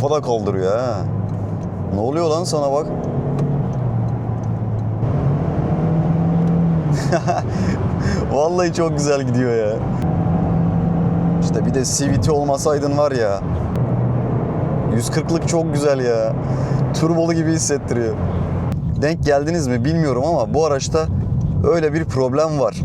kafa kaldırıyor ha. Ne oluyor lan sana bak. Vallahi çok güzel gidiyor ya. İşte bir de CVT olmasaydın var ya. 140'lık çok güzel ya. Turbolu gibi hissettiriyor. Denk geldiniz mi bilmiyorum ama bu araçta öyle bir problem var.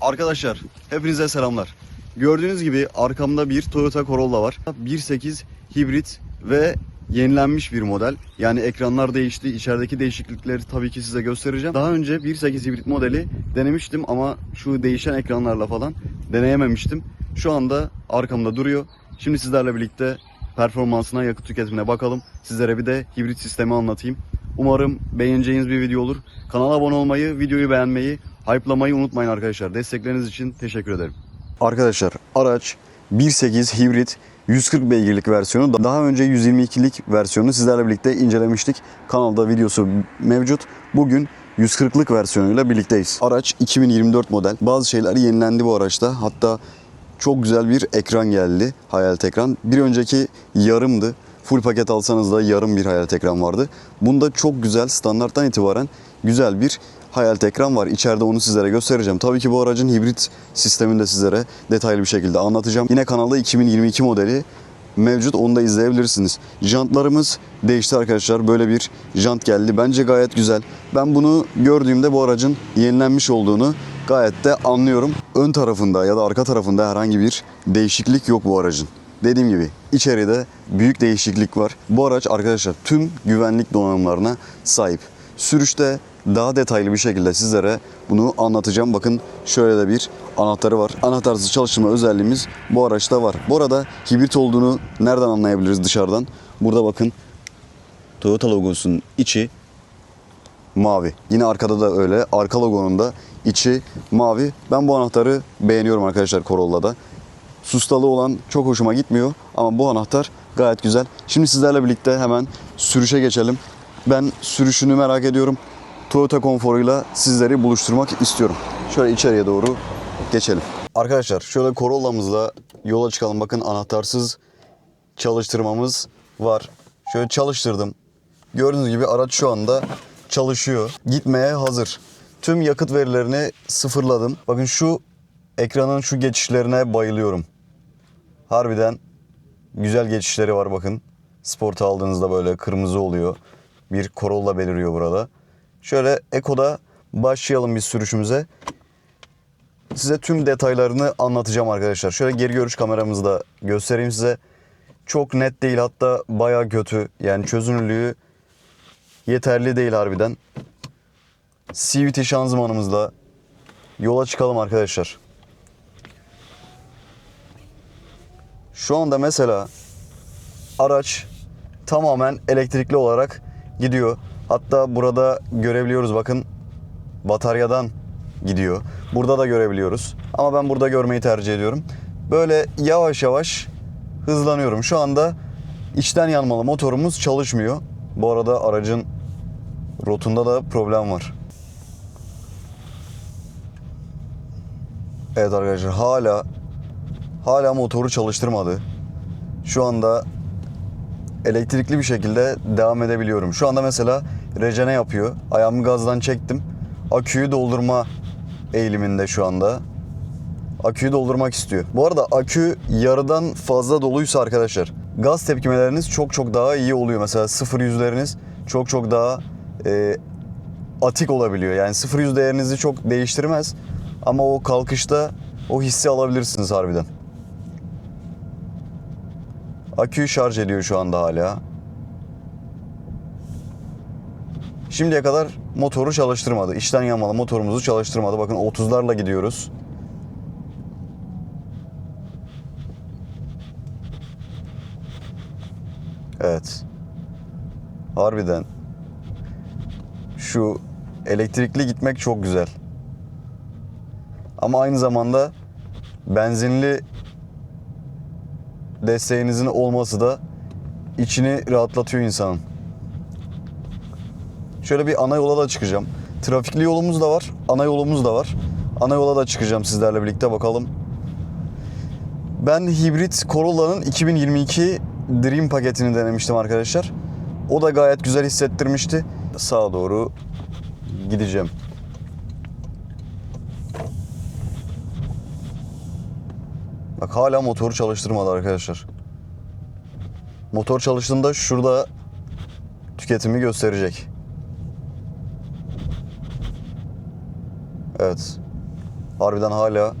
Arkadaşlar hepinize selamlar. Gördüğünüz gibi arkamda bir Toyota Corolla var. 1.8 hibrit ve yenilenmiş bir model. Yani ekranlar değişti. İçerideki değişiklikleri tabii ki size göstereceğim. Daha önce 1.8 hibrit modeli denemiştim ama şu değişen ekranlarla falan deneyememiştim. Şu anda arkamda duruyor. Şimdi sizlerle birlikte performansına, yakıt tüketimine bakalım. Sizlere bir de hibrit sistemi anlatayım. Umarım beğeneceğiniz bir video olur. Kanala abone olmayı, videoyu beğenmeyi, hype'lamayı unutmayın arkadaşlar. Destekleriniz için teşekkür ederim. Arkadaşlar araç 1.8 hibrit 140 beygirlik versiyonu. Daha önce 122'lik versiyonu sizlerle birlikte incelemiştik. Kanalda videosu mevcut. Bugün 140'lık versiyonuyla birlikteyiz. Araç 2024 model. Bazı şeyler yenilendi bu araçta. Hatta çok güzel bir ekran geldi. Hayalet ekran. Bir önceki yarımdı. Full paket alsanız da yarım bir hayalet ekran vardı. Bunda çok güzel standarttan itibaren güzel bir hayalet ekran var. İçeride onu sizlere göstereceğim. Tabii ki bu aracın hibrit sistemini de sizlere detaylı bir şekilde anlatacağım. Yine kanalda 2022 modeli mevcut. Onu da izleyebilirsiniz. Jantlarımız değişti arkadaşlar. Böyle bir jant geldi. Bence gayet güzel. Ben bunu gördüğümde bu aracın yenilenmiş olduğunu gayet de anlıyorum. Ön tarafında ya da arka tarafında herhangi bir değişiklik yok bu aracın. Dediğim gibi içeride büyük değişiklik var. Bu araç arkadaşlar tüm güvenlik donanımlarına sahip. Sürüşte daha detaylı bir şekilde sizlere bunu anlatacağım. Bakın şöyle de bir anahtarı var. Anahtarsız çalıştırma özelliğimiz bu araçta var. Bu arada hibrit olduğunu nereden anlayabiliriz dışarıdan? Burada bakın Toyota logosunun içi mavi. Yine arkada da öyle. Arka logonun da içi mavi. Ben bu anahtarı beğeniyorum arkadaşlar Corolla'da. Sustalı olan çok hoşuma gitmiyor ama bu anahtar gayet güzel. Şimdi sizlerle birlikte hemen sürüşe geçelim. Ben sürüşünü merak ediyorum. Toyota konforuyla sizleri buluşturmak istiyorum. Şöyle içeriye doğru geçelim. Arkadaşlar şöyle Corolla'mızla yola çıkalım. Bakın anahtarsız çalıştırmamız var. Şöyle çalıştırdım. Gördüğünüz gibi araç şu anda çalışıyor. Gitmeye hazır. Tüm yakıt verilerini sıfırladım. Bakın şu ekranın şu geçişlerine bayılıyorum. Harbiden güzel geçişleri var bakın. Sport aldığınızda böyle kırmızı oluyor. Bir Corolla beliriyor burada. Şöyle Eko'da başlayalım biz sürüşümüze. Size tüm detaylarını anlatacağım arkadaşlar. Şöyle geri görüş kameramızı da göstereyim size. Çok net değil hatta bayağı kötü. Yani çözünürlüğü yeterli değil harbiden. CVT şanzımanımızla yola çıkalım arkadaşlar. Şu anda mesela araç tamamen elektrikli olarak gidiyor. Hatta burada görebiliyoruz bakın bataryadan gidiyor. Burada da görebiliyoruz. Ama ben burada görmeyi tercih ediyorum. Böyle yavaş yavaş hızlanıyorum. Şu anda içten yanmalı motorumuz çalışmıyor. Bu arada aracın rotunda da problem var. Evet arkadaşlar hala hala motoru çalıştırmadı. Şu anda elektrikli bir şekilde devam edebiliyorum. Şu anda mesela rejene yapıyor. Ayağımı gazdan çektim. Aküyü doldurma eğiliminde şu anda. Aküyü doldurmak istiyor. Bu arada akü yarıdan fazla doluysa arkadaşlar gaz tepkimeleriniz çok çok daha iyi oluyor. Mesela sıfır yüzleriniz çok çok daha e, atik olabiliyor. Yani sıfır yüz değerinizi çok değiştirmez. Ama o kalkışta o hissi alabilirsiniz harbiden. Aküyü şarj ediyor şu anda hala. Şimdiye kadar motoru çalıştırmadı. İçten yanmalı motorumuzu çalıştırmadı. Bakın 30'larla gidiyoruz. Evet. Harbiden. Şu elektrikli gitmek çok güzel. Ama aynı zamanda benzinli desteğinizin olması da içini rahatlatıyor insanın. Şöyle bir ana yola da çıkacağım. Trafikli yolumuz da var, ana yolumuz da var. Ana yola da çıkacağım sizlerle birlikte bakalım. Ben hibrit Corolla'nın 2022 Dream paketini denemiştim arkadaşlar. O da gayet güzel hissettirmişti. Sağa doğru gideceğim. Bak hala motoru çalıştırmadı arkadaşlar. Motor çalıştığında şurada tüketimi gösterecek. Evet. Harbiden hala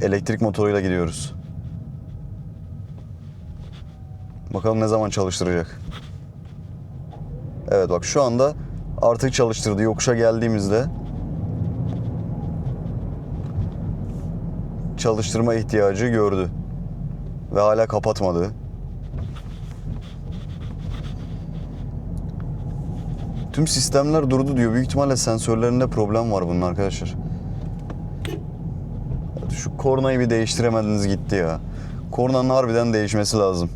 elektrik motoruyla gidiyoruz. Bakalım ne zaman çalıştıracak. Evet bak şu anda artık çalıştırdı. Yokuşa geldiğimizde çalıştırma ihtiyacı gördü. Ve hala kapatmadı. Tüm sistemler durdu diyor. Büyük ihtimalle sensörlerinde problem var bunun arkadaşlar. Şu kornayı bir değiştiremediniz gitti ya. Kornanın harbiden değişmesi lazım.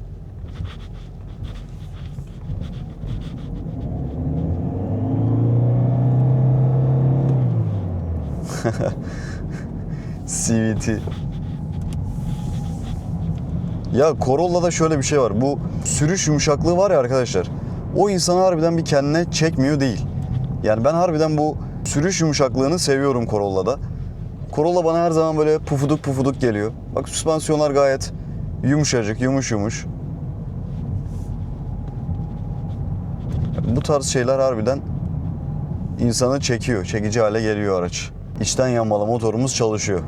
CVT. Ya Corolla'da şöyle bir şey var. Bu sürüş yumuşaklığı var ya arkadaşlar. O insanı harbiden bir kendine çekmiyor değil. Yani ben harbiden bu sürüş yumuşaklığını seviyorum Corolla'da. Corolla bana her zaman böyle pufuduk pufuduk geliyor. Bak süspansiyonlar gayet yumuşacık, yumuş yumuş. Bu tarz şeyler harbiden insanı çekiyor. Çekici hale geliyor araç. İçten yanmalı motorumuz çalışıyor.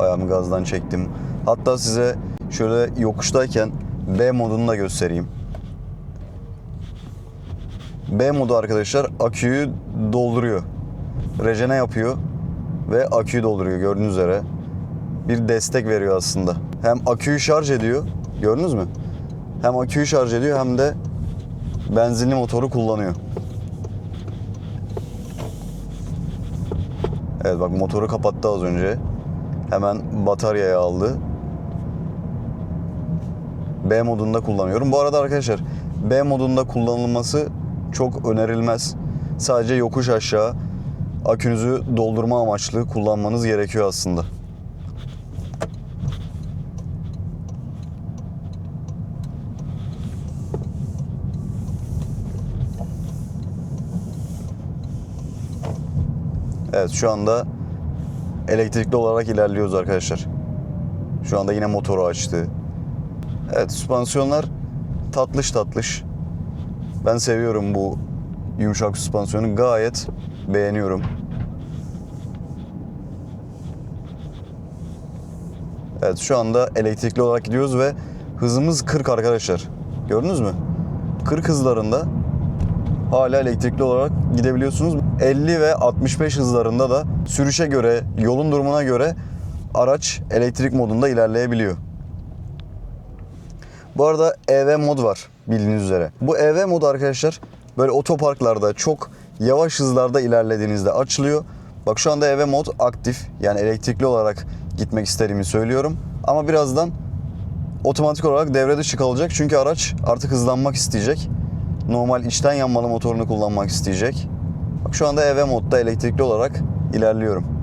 Ayağımı gazdan çektim. Hatta size şöyle yokuştayken B modunu da göstereyim. B modu arkadaşlar aküyü dolduruyor. Rejene yapıyor ve aküyü dolduruyor gördüğünüz üzere. Bir destek veriyor aslında. Hem aküyü şarj ediyor. Gördünüz mü? Hem aküyü şarj ediyor hem de benzinli motoru kullanıyor. Evet bak motoru kapattı az önce. Hemen bataryaya aldı. B modunda kullanıyorum. Bu arada arkadaşlar B modunda kullanılması çok önerilmez. Sadece yokuş aşağı akünüzü doldurma amaçlı kullanmanız gerekiyor aslında. Evet şu anda elektrikli olarak ilerliyoruz arkadaşlar. Şu anda yine motoru açtı. Evet süspansiyonlar tatlış tatlış. Ben seviyorum bu yumuşak süspansiyonu. Gayet beğeniyorum. Evet şu anda elektrikli olarak gidiyoruz ve hızımız 40 arkadaşlar. Gördünüz mü? 40 hızlarında hala elektrikli olarak gidebiliyorsunuz. 50 ve 65 hızlarında da sürüşe göre, yolun durumuna göre araç elektrik modunda ilerleyebiliyor. Bu arada EV mod var bildiğiniz üzere. Bu EV modu arkadaşlar böyle otoparklarda çok yavaş hızlarda ilerlediğinizde açılıyor. Bak şu anda EV mod aktif yani elektrikli olarak gitmek istediğimi söylüyorum. Ama birazdan otomatik olarak devre dışı kalacak çünkü araç artık hızlanmak isteyecek. Normal içten yanmalı motorunu kullanmak isteyecek. Bak şu anda EV modda elektrikli olarak ilerliyorum.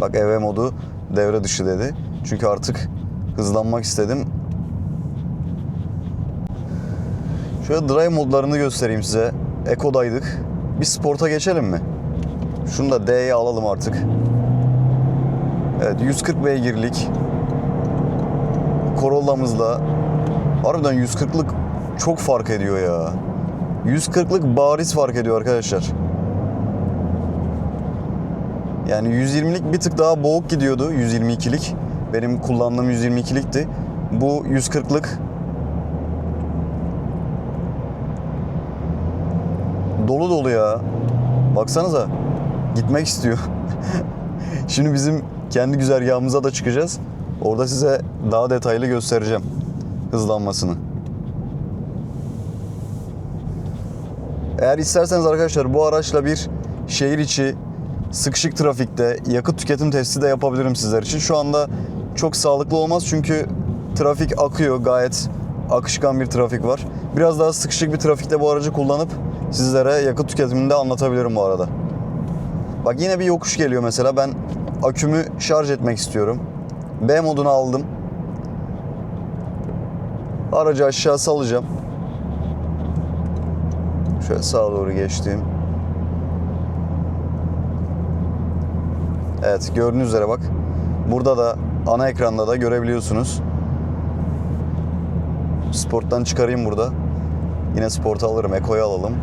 Bak EV modu devre dışı dedi. Çünkü artık hızlanmak istedim. Şöyle drive modlarını göstereyim size. Eco'daydık. Bir sporta geçelim mi? Şunu da D'ye alalım artık. Evet 140 beygirlik Corolla'mızla harbiden 140'lık çok fark ediyor ya. 140'lık bariz fark ediyor arkadaşlar. Yani 120'lik bir tık daha boğuk gidiyordu 122'lik. Benim kullandığım 122'likti. Bu 140'lık dolu dolu ya. Baksanıza gitmek istiyor. Şimdi bizim kendi güzergahımıza da çıkacağız. Orada size daha detaylı göstereceğim hızlanmasını. Eğer isterseniz arkadaşlar bu araçla bir şehir içi sıkışık trafikte yakıt tüketim testi de yapabilirim sizler için. Şu anda çok sağlıklı olmaz çünkü trafik akıyor gayet akışkan bir trafik var. Biraz daha sıkışık bir trafikte bu aracı kullanıp sizlere yakıt tüketimini de anlatabilirim bu arada. Bak yine bir yokuş geliyor mesela. Ben akümü şarj etmek istiyorum. B modunu aldım. Aracı aşağı salacağım. Şöyle sağa doğru geçtim. Evet gördüğünüz üzere bak. Burada da ana ekranda da görebiliyorsunuz. Sporttan çıkarayım burada. Yine sporta alırım. Eko'yu alalım.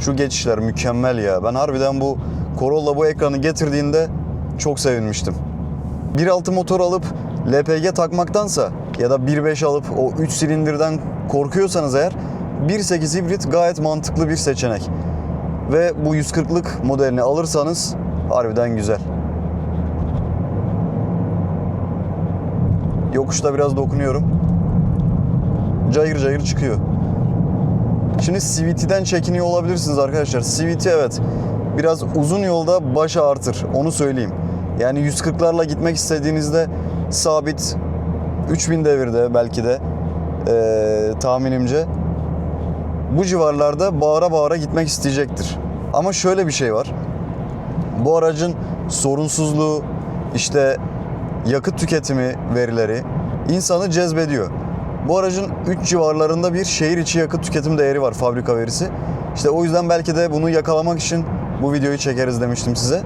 Şu geçişler mükemmel ya. Ben harbiden bu Corolla bu ekranı getirdiğinde çok sevinmiştim. 1.6 motor alıp LPG takmaktansa ya da 1.5 alıp o 3 silindirden korkuyorsanız eğer 1.8 hibrit gayet mantıklı bir seçenek. Ve bu 140'lık modelini alırsanız harbiden güzel. Yokuşta biraz dokunuyorum. Cayır cayır çıkıyor. Şimdi CVT'den çekiniyor olabilirsiniz arkadaşlar. CVT evet biraz uzun yolda baş ağrıtır. Onu söyleyeyim. Yani 140'larla gitmek istediğinizde sabit 3000 devirde belki de eee, tahminimce bu civarlarda bağıra bağıra gitmek isteyecektir. Ama şöyle bir şey var. Bu aracın sorunsuzluğu, işte yakıt tüketimi verileri insanı cezbediyor. Bu aracın 3 civarlarında bir şehir içi yakıt tüketim değeri var fabrika verisi. İşte o yüzden belki de bunu yakalamak için bu videoyu çekeriz demiştim size.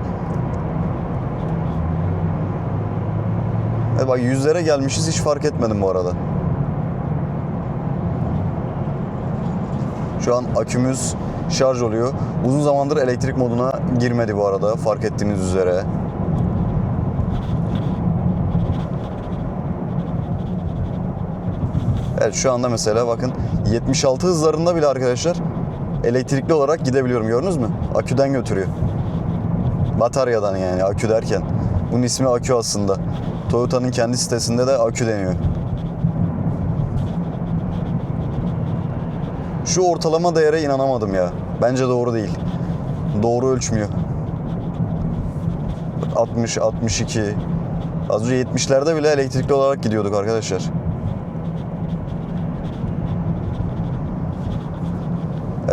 Evet bak yüzlere gelmişiz hiç fark etmedim bu arada. Şu an akümüz şarj oluyor. Uzun zamandır elektrik moduna girmedi bu arada fark ettiğiniz üzere. Evet şu anda mesela bakın 76 hızlarında bile arkadaşlar elektrikli olarak gidebiliyorum gördünüz mü? Aküden götürüyor. Bataryadan yani akü derken. Bunun ismi akü aslında. Toyota'nın kendi sitesinde de akü deniyor. Şu ortalama değere inanamadım ya. Bence doğru değil. Doğru ölçmüyor. 60, 62. Az önce 70'lerde bile elektrikli olarak gidiyorduk arkadaşlar.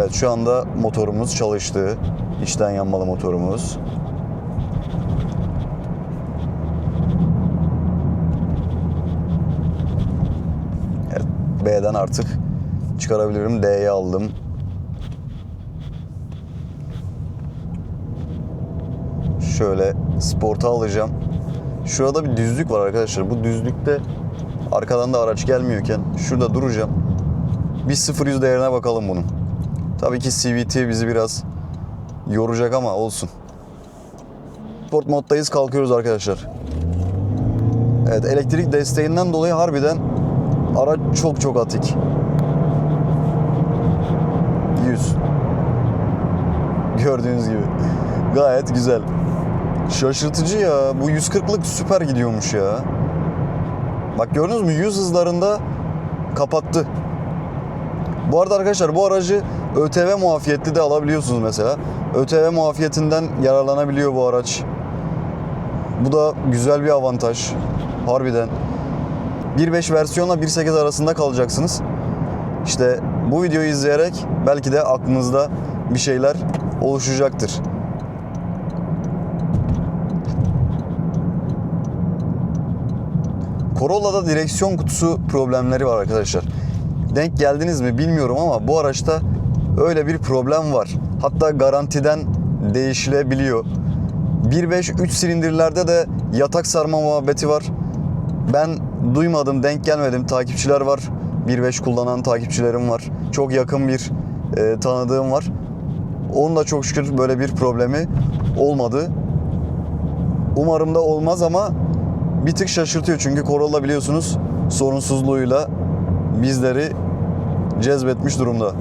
Evet şu anda motorumuz çalıştı. İçten yanmalı motorumuz. Evet B'den artık çıkarabilirim. D'ye aldım. Şöyle sporta alacağım. Şurada bir düzlük var arkadaşlar. Bu düzlükte arkadan da araç gelmiyorken şurada duracağım. Bir 0-100 değerine bakalım bunun. Tabii ki CVT bizi biraz yoracak ama olsun. Sport moddayız kalkıyoruz arkadaşlar. Evet elektrik desteğinden dolayı harbiden araç çok çok atik. 100. Gördüğünüz gibi. Gayet güzel. Şaşırtıcı ya. Bu 140'lık süper gidiyormuş ya. Bak gördünüz mü 100 hızlarında kapattı. Bu arada arkadaşlar bu aracı ÖTV muafiyetli de alabiliyorsunuz mesela. ÖTV muafiyetinden yararlanabiliyor bu araç. Bu da güzel bir avantaj. Harbiden. 1.5 versiyonla 1.8 arasında kalacaksınız. İşte bu videoyu izleyerek belki de aklınızda bir şeyler oluşacaktır. Corolla'da direksiyon kutusu problemleri var arkadaşlar. Denk geldiniz mi bilmiyorum ama bu araçta öyle bir problem var. Hatta garantiden değişilebiliyor. 1.5 3 silindirlerde de yatak sarma muhabbeti var. Ben duymadım, denk gelmedim. Takipçiler var. 1.5 kullanan takipçilerim var. Çok yakın bir e, tanıdığım var. Onun da çok şükür böyle bir problemi olmadı. Umarım da olmaz ama bir tık şaşırtıyor çünkü Corolla biliyorsunuz sorunsuzluğuyla bizleri cezbetmiş durumda.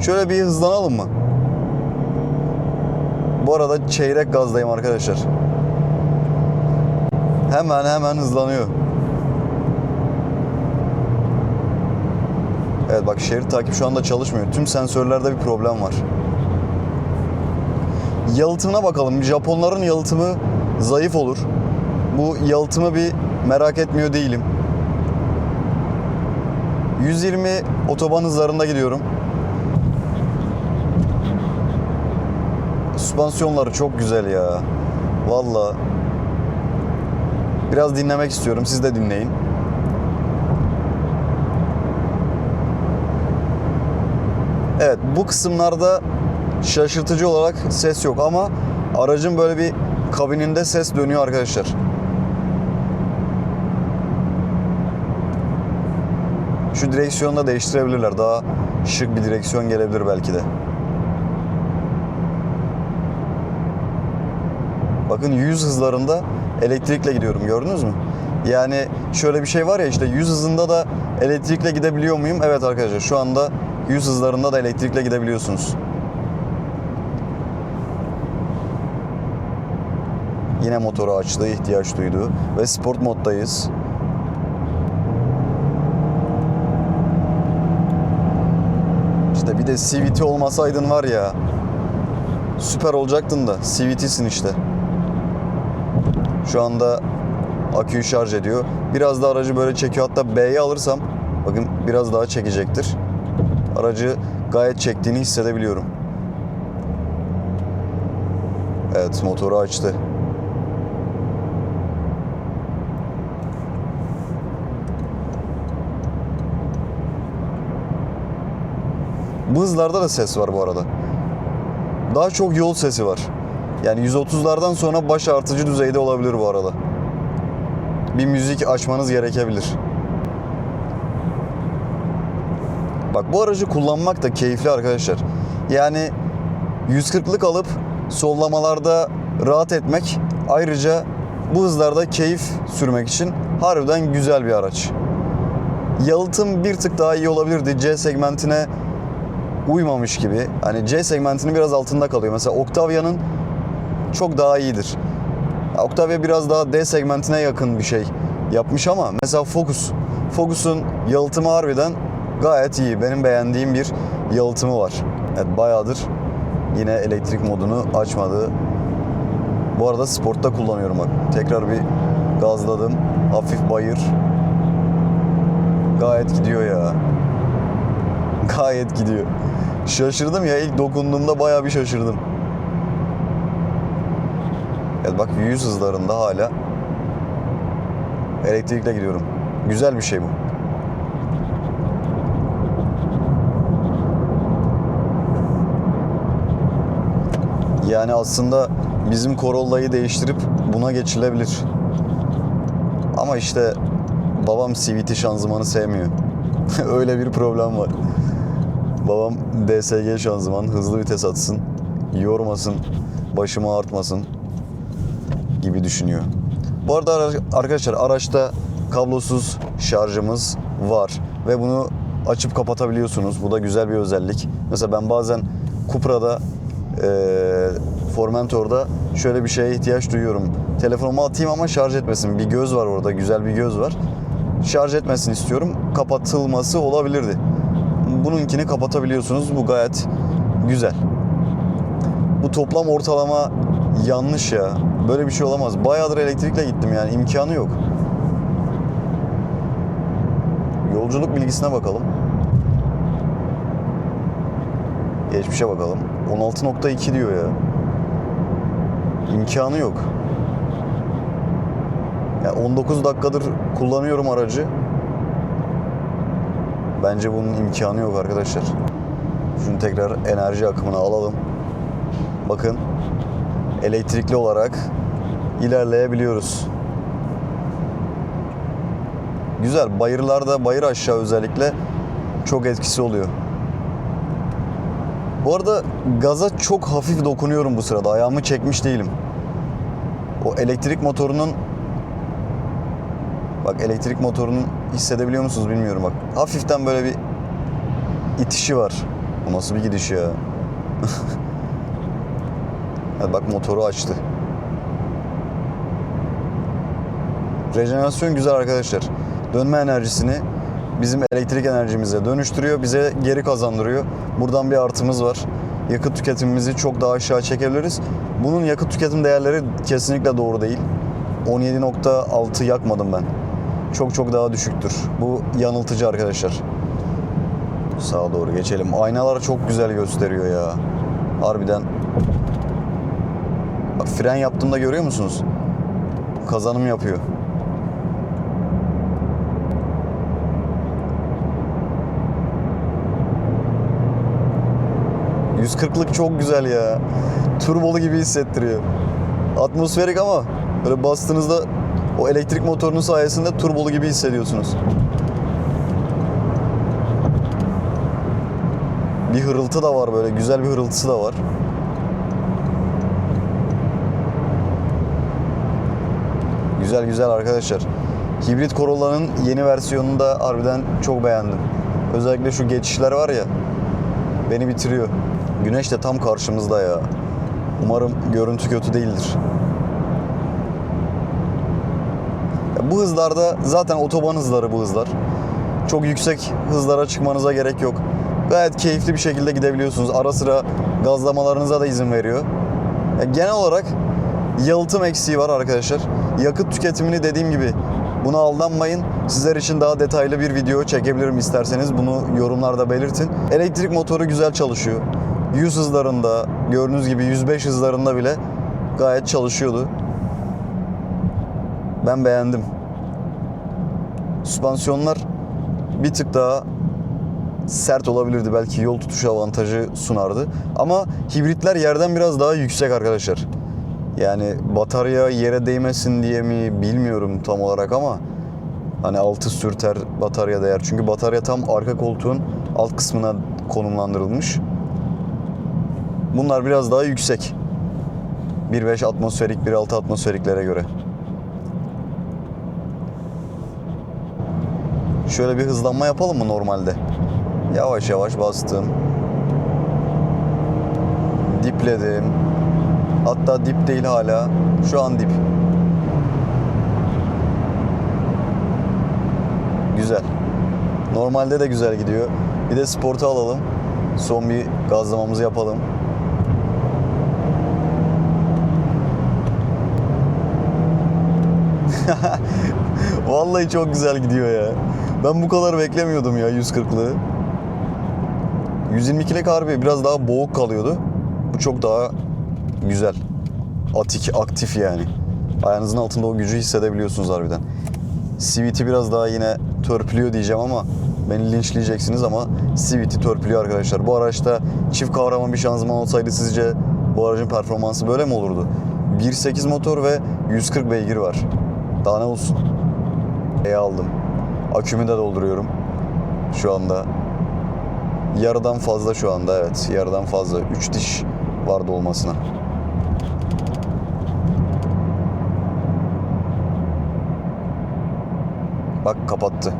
Şöyle bir hızlanalım mı? Bu arada çeyrek gazdayım arkadaşlar. Hemen hemen hızlanıyor. Evet bak şerit takip şu anda çalışmıyor. Tüm sensörlerde bir problem var. Yalıtımına bakalım. Japonların yalıtımı zayıf olur. Bu yalıtımı bir merak etmiyor değilim. 120 otoban hızlarında gidiyorum. Süspansiyonları çok güzel ya. Valla. Biraz dinlemek istiyorum. Siz de dinleyin. Evet bu kısımlarda şaşırtıcı olarak ses yok ama aracın böyle bir kabininde ses dönüyor arkadaşlar. Şu direksiyonu da değiştirebilirler. Daha şık bir direksiyon gelebilir belki de. Bakın 100 hızlarında elektrikle gidiyorum gördünüz mü? Yani şöyle bir şey var ya işte 100 hızında da elektrikle gidebiliyor muyum? Evet arkadaşlar şu anda 100 hızlarında da elektrikle gidebiliyorsunuz. Yine motoru açtı, ihtiyaç duydu ve sport moddayız. İşte bir de CVT olmasaydın var ya süper olacaktın da CVT'sin işte. Şu anda aküyü şarj ediyor. Biraz da aracı böyle çekiyor. Hatta B'ye alırsam bakın biraz daha çekecektir. Aracı gayet çektiğini hissedebiliyorum. Evet motoru açtı. Bu hızlarda da ses var bu arada. Daha çok yol sesi var. Yani 130'lardan sonra baş artıcı düzeyde olabilir bu arada. Bir müzik açmanız gerekebilir. Bak bu aracı kullanmak da keyifli arkadaşlar. Yani 140'lık alıp sollamalarda rahat etmek ayrıca bu hızlarda keyif sürmek için harbiden güzel bir araç. Yalıtım bir tık daha iyi olabilirdi. C segmentine uymamış gibi. Hani C segmentinin biraz altında kalıyor. Mesela Octavia'nın çok daha iyidir. Octavia biraz daha D segmentine yakın bir şey yapmış ama mesela Focus. Focus'un yalıtımı harbiden gayet iyi. Benim beğendiğim bir yalıtımı var. Evet bayağıdır yine elektrik modunu açmadı. Bu arada sportta kullanıyorum bak. Tekrar bir gazladım. Hafif bayır. Gayet gidiyor ya. Gayet gidiyor. Şaşırdım ya ilk dokunduğumda bayağı bir şaşırdım. Evet bak 100 hızlarında hala elektrikle gidiyorum. Güzel bir şey bu. Yani aslında bizim Corolla'yı değiştirip buna geçilebilir. Ama işte babam CVT şanzımanı sevmiyor. Öyle bir problem var. Babam DSG şanzıman hızlı vites atsın, yormasın, başımı ağrıtmasın gibi düşünüyor. Bu arada ara- arkadaşlar araçta kablosuz şarjımız var ve bunu açıp kapatabiliyorsunuz. Bu da güzel bir özellik. Mesela ben bazen Cupra'da eee Formentor'da şöyle bir şeye ihtiyaç duyuyorum. Telefonumu atayım ama şarj etmesin. Bir göz var orada, güzel bir göz var. Şarj etmesin istiyorum. Kapatılması olabilirdi. Bununkini kapatabiliyorsunuz. Bu gayet güzel. Bu toplam ortalama yanlış ya. Böyle bir şey olamaz. Bayağıdır elektrikle gittim yani imkanı yok. Yolculuk bilgisine bakalım. Geçmişe bakalım. 16.2 diyor ya. İmkanı yok. Yani 19 dakikadır kullanıyorum aracı. Bence bunun imkanı yok arkadaşlar. Şunu tekrar enerji akımına alalım. Bakın elektrikli olarak ilerleyebiliyoruz. Güzel. Bayırlarda, bayır aşağı özellikle çok etkisi oluyor. Bu arada gaza çok hafif dokunuyorum bu sırada. Ayağımı çekmiş değilim. O elektrik motorunun Bak elektrik motorunun hissedebiliyor musunuz bilmiyorum bak. Hafiften böyle bir itişi var. Bu nasıl bir gidiş ya? evet, bak motoru açtı. Rejenerasyon güzel arkadaşlar. Dönme enerjisini bizim elektrik enerjimize dönüştürüyor, bize geri kazandırıyor. Buradan bir artımız var. Yakıt tüketimimizi çok daha aşağı çekebiliriz. Bunun yakıt tüketim değerleri kesinlikle doğru değil. 17.6 yakmadım ben. Çok çok daha düşüktür. Bu yanıltıcı arkadaşlar. Sağa doğru geçelim. Aynalar çok güzel gösteriyor ya. Harbiden. Bak fren yaptığımda görüyor musunuz? Kazanım yapıyor. ...140'lık çok güzel ya. Turbolu gibi hissettiriyor. Atmosferik ama... ...böyle bastığınızda... ...o elektrik motorunun sayesinde turbolu gibi hissediyorsunuz. Bir hırıltı da var böyle. Güzel bir hırıltısı da var. Güzel güzel arkadaşlar. Hibrit Corolla'nın yeni versiyonunu da harbiden çok beğendim. Özellikle şu geçişler var ya. Beni bitiriyor. Güneş de tam karşımızda ya. Umarım görüntü kötü değildir. Bu hızlarda zaten otoban hızları bu hızlar. Çok yüksek hızlara çıkmanıza gerek yok. Gayet keyifli bir şekilde gidebiliyorsunuz. Ara sıra gazlamalarınıza da izin veriyor. Ya genel olarak yalıtım eksiği var arkadaşlar. Yakıt tüketimini dediğim gibi buna aldanmayın. Sizler için daha detaylı bir video çekebilirim isterseniz. Bunu yorumlarda belirtin. Elektrik motoru güzel çalışıyor. 100 hızlarında, gördüğünüz gibi 105 hızlarında bile gayet çalışıyordu. Ben beğendim. Süspansiyonlar bir tık daha sert olabilirdi. Belki yol tutuşu avantajı sunardı. Ama hibritler yerden biraz daha yüksek arkadaşlar. Yani batarya yere değmesin diye mi bilmiyorum tam olarak ama hani altı sürter batarya değer. Çünkü batarya tam arka koltuğun alt kısmına konumlandırılmış. Bunlar biraz daha yüksek. 1.5 atmosferik, 1.6 atmosferiklere göre. Şöyle bir hızlanma yapalım mı normalde? Yavaş yavaş bastım. Dipledim. Hatta dip değil hala. Şu an dip. Güzel. Normalde de güzel gidiyor. Bir de sportu alalım. Son bir gazlamamızı yapalım. Vallahi çok güzel gidiyor ya. Ben bu kadar beklemiyordum ya 140'lığı. 122'lik harbi biraz daha boğuk kalıyordu. Bu çok daha güzel. Atik, aktif yani. Ayağınızın altında o gücü hissedebiliyorsunuz harbiden. CVT biraz daha yine törpülüyor diyeceğim ama beni linçleyeceksiniz ama CVT törpülüyor arkadaşlar. Bu araçta çift kavrama bir şanzıman olsaydı sizce bu aracın performansı böyle mi olurdu? 1.8 motor ve 140 beygir var. Daha ne olsun? E aldım. Akümü de dolduruyorum. Şu anda. Yarıdan fazla şu anda evet. Yarıdan fazla. 3 diş vardı olmasına. Bak kapattı.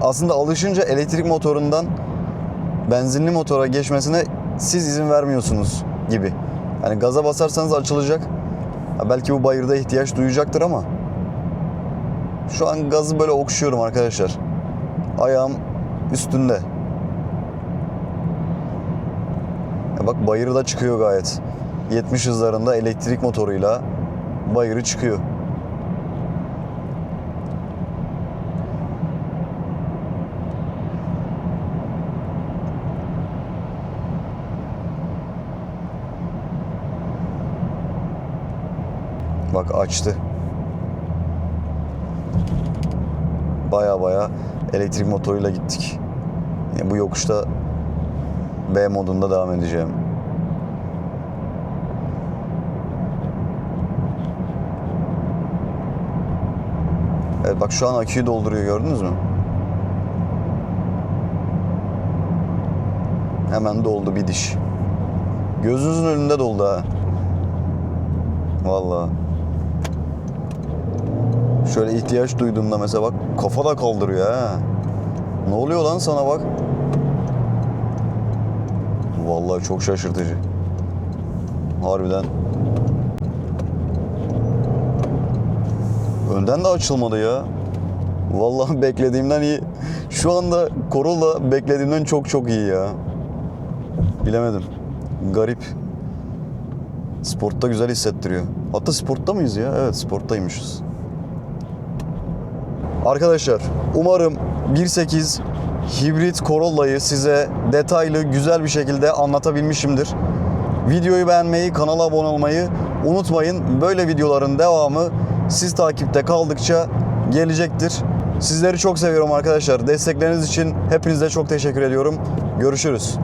Aslında alışınca elektrik motorundan benzinli motora geçmesine siz izin vermiyorsunuz gibi. Yani gaza basarsanız açılacak. Ha, belki bu bayırda ihtiyaç duyacaktır ama şu an gazı böyle okşuyorum arkadaşlar. Ayağım üstünde. Ya bak bayırı da çıkıyor gayet. 70 hızlarında elektrik motoruyla bayırı çıkıyor. Bak açtı. Baya baya elektrik motoruyla gittik. Yani bu yokuşta B modunda devam edeceğim. Evet bak şu an aküyü dolduruyor gördünüz mü? Hemen doldu bir diş. Gözünüzün önünde doldu ha. Vallahi. Şöyle ihtiyaç duyduğumda mesela bak kafa da kaldırıyor ha. Ne oluyor lan sana bak. Vallahi çok şaşırtıcı. Harbiden. Önden de açılmadı ya. Vallahi beklediğimden iyi. Şu anda Corolla beklediğimden çok çok iyi ya. Bilemedim. Garip. Sportta güzel hissettiriyor. Hatta sportta mıyız ya? Evet sporttaymışız. Arkadaşlar umarım 1.8 hibrit Corolla'yı size detaylı, güzel bir şekilde anlatabilmişimdir. Videoyu beğenmeyi, kanala abone olmayı unutmayın. Böyle videoların devamı siz takipte kaldıkça gelecektir. Sizleri çok seviyorum arkadaşlar. Destekleriniz için hepinize çok teşekkür ediyorum. Görüşürüz.